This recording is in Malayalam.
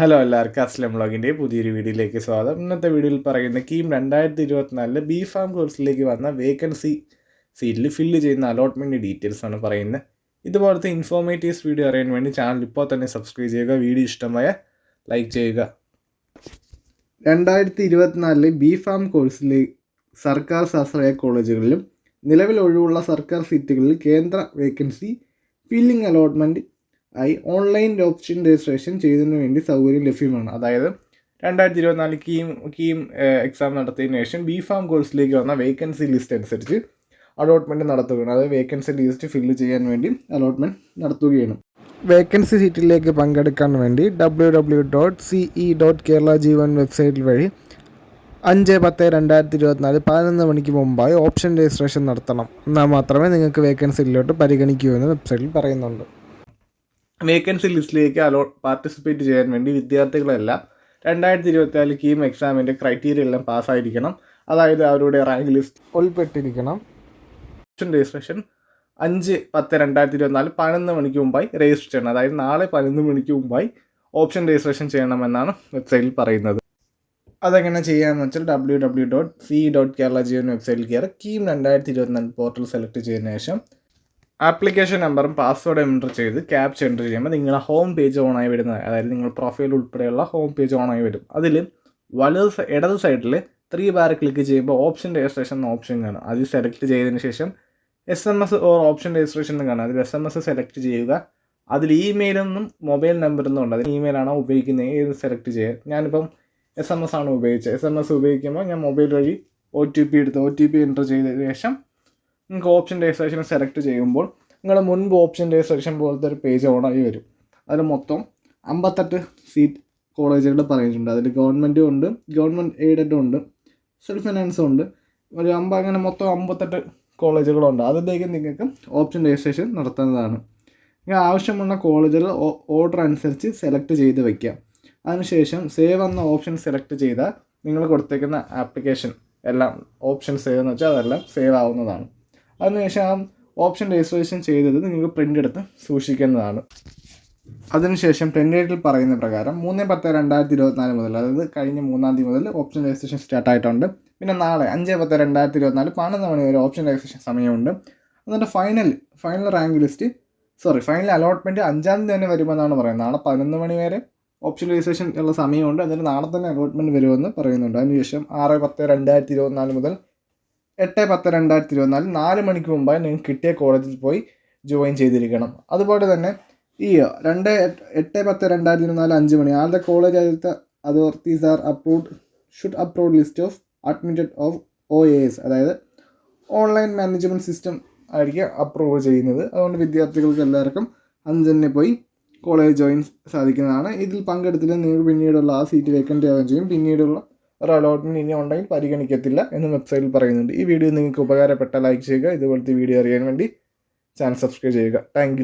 ഹലോ എല്ലാവർക്കും അസ്ലം വ്ളോഗിന്റെ പുതിയൊരു വീഡിയോയിലേക്ക് സ്വാഗതം. ഇന്നത്തെ വീഡിയോയിൽ പറയുന്ന കീം രണ്ടായിരത്തി ഇരുപത്തിനാലിൽ ബി ഫാം കോഴ്സിലേക്ക് വന്ന വേക്കൻസി സീറ്റിൽ ഫില്ല് ചെയ്യുന്ന അലോട്ട്മെന്റ് ഡീറ്റെയിൽസ് ആണ് പറയുന്നത്. ഇതുപോലത്തെ ഇൻഫോർമേറ്റീവ്സ് വീഡിയോ അറിയാൻ വേണ്ടി ചാനൽ ഇപ്പോൾ തന്നെ സബ്സ്ക്രൈബ് ചെയ്യുക വീഡിയോ ഇഷ്ടമായ ലൈക്ക് ചെയ്യുക. രണ്ടായിരത്തി ഇരുപത്തിനാലിൽ ബി ഫാം കോഴ്സിൽ സർക്കാർ സ്വാശ്രയ കോളേജുകളിലും നിലവിൽ ഒഴിവുള്ള സർക്കാർ സീറ്റുകളിൽ കേന്ദ്ര വേക്കൻസി ഫില്ലിംഗ് അലോട്ട്മെന്റ് ആയി ഓൺലൈൻ ഓപ്ഷൻ രജിസ്ട്രേഷൻ ചെയ്തതിനു വേണ്ടി സൗകര്യം ലഭ്യമാണ്. അതായത് രണ്ടായിരത്തി ഇരുപത്തിനാല് കീം കീം എക്സാം നടത്തിയതിനു ശേഷം ബി ഫാം കോഴ്സിലേക്ക് വന്ന വേക്കൻസി ലിസ്റ്റ് അനുസരിച്ച് അലോട്ട്മെന്റ് നടത്തുകയാണ്. അതായത് വേക്കൻസി ലിസ്റ്റ് ഫില്ല് ചെയ്യാൻ വേണ്ടി അലോട്ട്മെന്റ് നടത്തുകയാണ്. വേക്കൻസി സീറ്റിലേക്ക് പങ്കെടുക്കാൻ വേണ്ടി W W dot C E dot Kerala ജീവൻ വെബ്സൈറ്റ് വഴി അഞ്ച് പത്ത് രണ്ടായിരത്തി ഇരുപത്തിനാല് പതിനൊന്ന് മണിക്ക് മുമ്പായി ഓപ്ഷൻ രജിസ്ട്രേഷൻ നടത്തണം. എന്നാൽ മാത്രമേ നിങ്ങൾക്ക് വേക്കൻസിയിലോട്ട് പരിഗണിക്കൂ എന്ന് വെബ്സൈറ്റിൽ പറയുന്നുണ്ട്. വേക്കൻസി ലിസ്റ്റിലേക്ക് അലോ പാർട്ടിസിപ്പേറ്റ് ചെയ്യാൻ വേണ്ടി വിദ്യാർത്ഥികളെല്ലാം രണ്ടായിരത്തി ഇരുപത്തിനാല് കീം എക്സാമിന്റെ ക്രൈറ്റീരിയ എല്ലാം പാസ്സായിരിക്കണം അതായത് അവരുടെ റാങ്ക് ലിസ്റ്റ് ഉൾപ്പെട്ടിരിക്കണം. രജിസ്ട്രേഷൻ അഞ്ച് പത്ത് രണ്ടായിരത്തി ഇരുപത്തിനാല് പതിനൊന്ന് മണിക്ക് മുമ്പായി രജിസ്റ്റർ ചെയ്യണം. അതായത് നാളെ പതിനൊന്ന് മണിക്ക് മുമ്പായി ഓപ്ഷൻ രജിസ്ട്രേഷൻ ചെയ്യണമെന്നാണ് വെബ്സൈറ്റിൽ പറയുന്നത്. അതെങ്ങനെ ചെയ്യാമെന്ന് വെച്ചാൽ W W dot C dot Kerala Jio വെബ്സൈറ്റിൽ കയറി കീം രണ്ടായിരത്തി ഇരുപത്തിനാല് പോർട്ടൽ സെലക്ട് ചെയ്തതിനു ശേഷം ആപ്ലിക്കേഷൻ നമ്പറും പാസ്വേഡും എന്റർ ചെയ്ത് ക്യാപ്ച എന്റർ ചെയ്യുമ്പോൾ നിങ്ങളുടെ ഹോം പേജ് ഓണായി വരുന്നത് അതായത് നിങ്ങൾ പ്രൊഫൈൽ ഉൾപ്പെടെയുള്ള ഹോം പേജ് ഓണായി വരും. അതിൽ വലത് ഇടത് സൈഡിൽ ത്രീ ബാർ ക്ലിക്ക് ചെയ്യുമ്പോൾ ഓപ്ഷൻ രജിസ്ട്രേഷൻ എന്ന ഓപ്ഷൻ കാണും. അത് സെലക്ട് ചെയ്തതിന് ശേഷം S M S or option registration കാണാം. അതിൽ എസ് എം എസ് സെലക്ട് ചെയ്യുക. അതിൽ ഇമെയിലൊന്നും മൊബൈൽ നമ്പറൊന്നും ഉണ്ട്. അതിൽ ഇമെയിലാണോ ഉപയോഗിക്കുന്നത് ഏത് സെലക്ട് ചെയ്യുക. ഞാനിപ്പം എസ് എം എസ് ആണ് ഉപയോഗിച്ചത്. എസ് എം എസ് ഉപയോഗിക്കുമ്പോൾ ഞാൻ മൊബൈൽ വഴി ഒ ടി പി എടുത്ത് ഒ ടി പി എന്റർ ചെയ്തതിന് ശേഷം നിങ്ങൾക്ക് ഓപ്ഷൻ രജിസ്ട്രേഷൻ സെലക്ട് ചെയ്യുമ്പോൾ നിങ്ങൾ മുൻപ് ഓപ്ഷൻ രജിസ്ട്രേഷൻ പോലത്തെ ഒരു പേജ് ഓണായി വരും. അതിൽ മൊത്തം അമ്പത്തെട്ട് സീറ്റ് കോളേജുകൾ പറഞ്ഞിട്ടുണ്ട് അതിൽ ഗവൺമെന്റും ഉണ്ട് ഗവൺമെന്റ് എയ്ഡഡും ഉണ്ട് സെൽഫ് ഫിനാൻസും ഉണ്ട്. ഒരു അമ്പ അങ്ങനെ മൊത്തം അമ്പത്തെട്ട് കോളേജുകളുണ്ട് അതിലേക്ക് നിങ്ങൾക്ക് ഓപ്ഷൻ രജിസ്ട്രേഷൻ നടത്തുന്നതാണ്. നിങ്ങൾക്ക് ആവശ്യമുള്ള കോളേജുകൾ ഓർഡർ അനുസരിച്ച് സെലക്ട് ചെയ്ത് വയ്ക്കാം അതിനുശേഷം സേവ് എന്ന ഓപ്ഷൻ സെലക്ട് ചെയ്താൽ നിങ്ങൾ കൊടുത്തേക്കുന്ന ആപ്ലിക്കേഷൻ എല്ലാം ഓപ്ഷൻ സേവ് എന്ന് വെച്ചാൽ അതെല്ലാം സേവ് ആവുന്നതാണ്. അതിനുശേഷം ആ ഓപ്ഷൻ രജിസ്ട്രേഷൻ ചെയ്തത് നിങ്ങൾക്ക് പ്രിന്റ് എടുത്ത് സൂക്ഷിക്കുന്നതാണ്. അതിനുശേഷം പ്രിന്റ് ഡേറ്റിൽ പറയുന്ന പ്രകാരം മൂന്ന് പത്ത് രണ്ടായിരത്തി ഇരുപത്തിനാല് മുതൽ അതായത് കഴിഞ്ഞ മൂന്നാം തീയതി മുതൽ ഓപ്ഷൻ രജിസ്ട്രേഷൻ സ്റ്റാർട്ട് ആയിട്ടുണ്ട്. പിന്നെ നാളെ അഞ്ച് പത്ത് രണ്ടായിരത്തി ഇരുപത്തിനാല് പതിനൊന്ന് മണി വരെ ഓപ്ഷൻ രജിസ്ട്രേഷൻ സമയമുണ്ട്. എന്നിട്ട് final final rank list sorry final allotment അഞ്ചാം തീയതി തന്നെ വരുമെന്നാണ് പറയുന്നത്. നാളെ പതിനൊന്ന് മണി വരെ ഓപ്ഷൻ രജിസ്ട്രേഷൻ ഉള്ള സമയമുണ്ട്. എന്നിട്ട് നാളെ തന്നെ അലോട്ട്മെന്റ് വരുമെന്ന് പറയുന്നുണ്ട്. അതിനുശേഷം ആറ് പത്ത് രണ്ടായിരത്തി ഇരുപത്തിനാല് മുതൽ എട്ട് പത്ത് രണ്ടായിരത്തി ഇരുപത്തിനാല് നാല് മണിക്ക് മുമ്പായി നിങ്ങൾ കിട്ടിയ കോളേജിൽ പോയി ജോയിൻ ചെയ്തിരിക്കണം. അതുപോലെ തന്നെ ഈ രണ്ട് എട്ട് പത്ത് രണ്ടായിരത്തി ഇരുപത്തിനാല് അഞ്ച് മണി ദ കോളേജ് ആദ്യത്തെ authorities are approved should approve list of admitted of O A S അതായത് ഓൺലൈൻ മാനേജ്മെന്റ് സിസ്റ്റം ആയിരിക്കും അപ്രൂവ് ചെയ്യുന്നത്. അതുകൊണ്ട് വിദ്യാർത്ഥികൾക്ക് എല്ലാവർക്കും അന്ന് തന്നെ പോയി കോളേജ് ജോയിൻ സാധിക്കുന്നതാണ്. ഇതിൽ പങ്കെടുത്തിട്ട് നിങ്ങൾക്ക് പിന്നീടുള്ള ആ സീറ്റ് വേക്കന്റ് ആവുകയും ചെയ്യും. പിന്നീടുള്ള ഒരു അലോട്ട്മെന്റ് ഇനി ഉണ്ടെങ്കിൽ പരിഗണിക്കത്തില്ല എന്ന് വെബ്സൈറ്റിൽ പറയുന്നുണ്ട്. ഈ വീഡിയോ നിങ്ങൾക്ക് ഉപകാരപ്പെട്ട ലൈക്ക് ചെയ്യുക. ഇതുപോലത്തെ വീഡിയോ അറിയാൻ വേണ്ടി ചാനൽ സബ്സ്ക്രൈബ് ചെയ്യുക. താങ്ക്